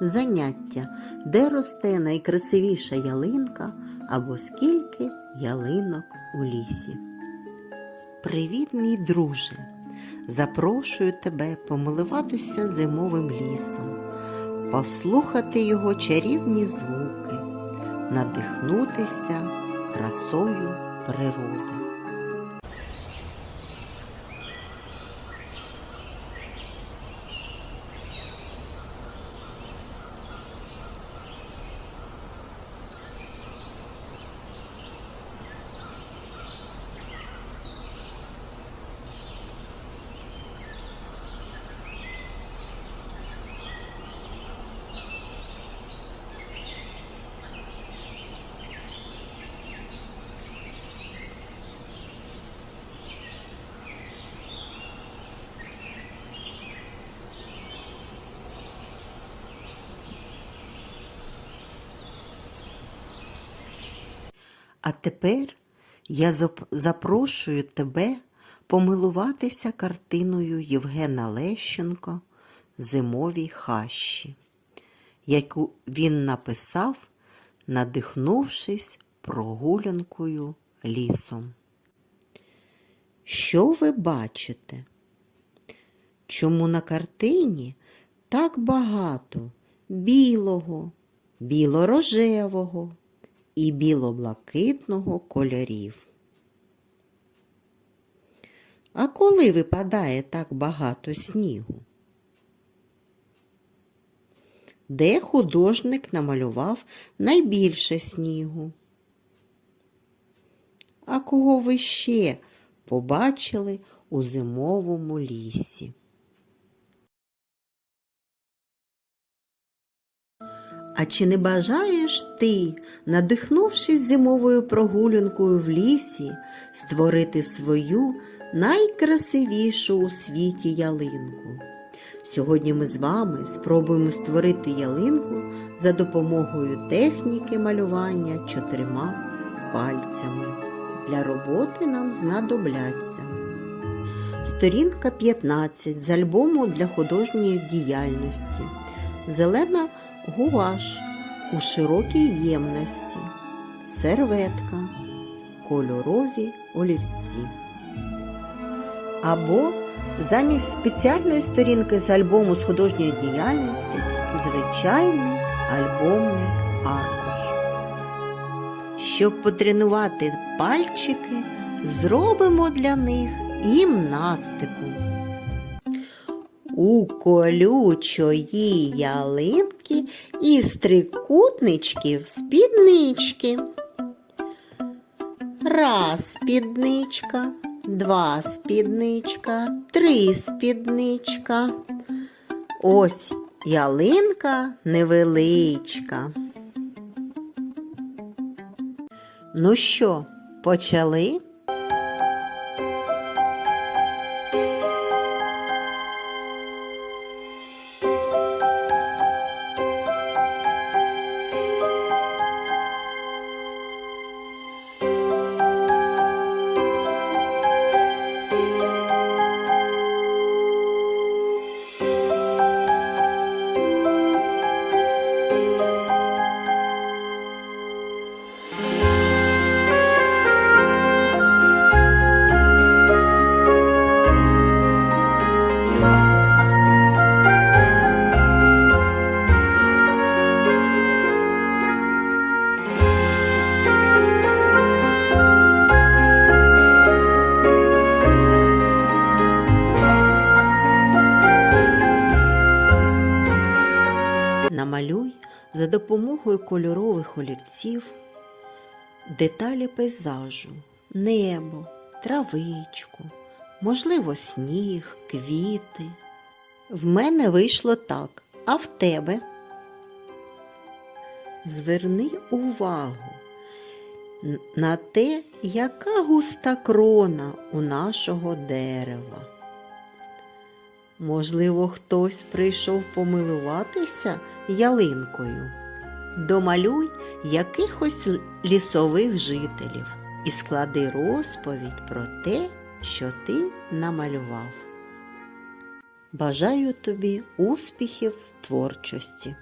заняття, де росте найкрасивіша ялинка або скільки ялинок у лісі. Привіт, мій друже! Запрошую тебе помилуватися зимовим лісом, послухати його чарівні звуки, надихнутися красою природи. А тепер я запрошую тебе помилуватися картиною Євгена Лещенко Зимові хащі, яку він написав, надихнувшись прогулянкою лісом. Що ви бачите? Чому на картині так багато білого, біло-рожевого і біло-блакитного кольорів? А коли випадає так багато снігу? Де художник намалював найбільше снігу? А кого ви ще побачили у зимовому лісі? А чи не бажаєш ти, надихнувшись зимовою прогулянкою в лісі, створити свою найкрасивішу у світі ялинку? Сьогодні ми з вами спробуємо створити ялинку за допомогою техніки малювання чотирма пальцями. Для роботи нам знадобляться сторінка 15 з альбому для художньої діяльності, зелена гуаш у широкій ємності, серветка, кольорові олівці. Або замість спеціальної сторінки з альбому з художньої діяльності звичайний альбомний аркуш. Щоб потренувати пальчики, зробимо для них гімнастику. У колючої ялинки із трикутничків спіднички. Раз спідничка, два спідничка, три спідничка. Ось ялинка невеличка. Ну що, почали? Намалюй за допомогою кольорових олівців деталі пейзажу, небо, травичку, можливо, сніг, квіти. В мене вийшло так, а в тебе? Зверни увагу на те, яка густа крона у нашого дерева. Можливо, хтось прийшов помилуватися ялинкою. Домалюй якихось лісових жителів і склади розповідь про те, що ти намалював. Бажаю тобі успіхів в творчості.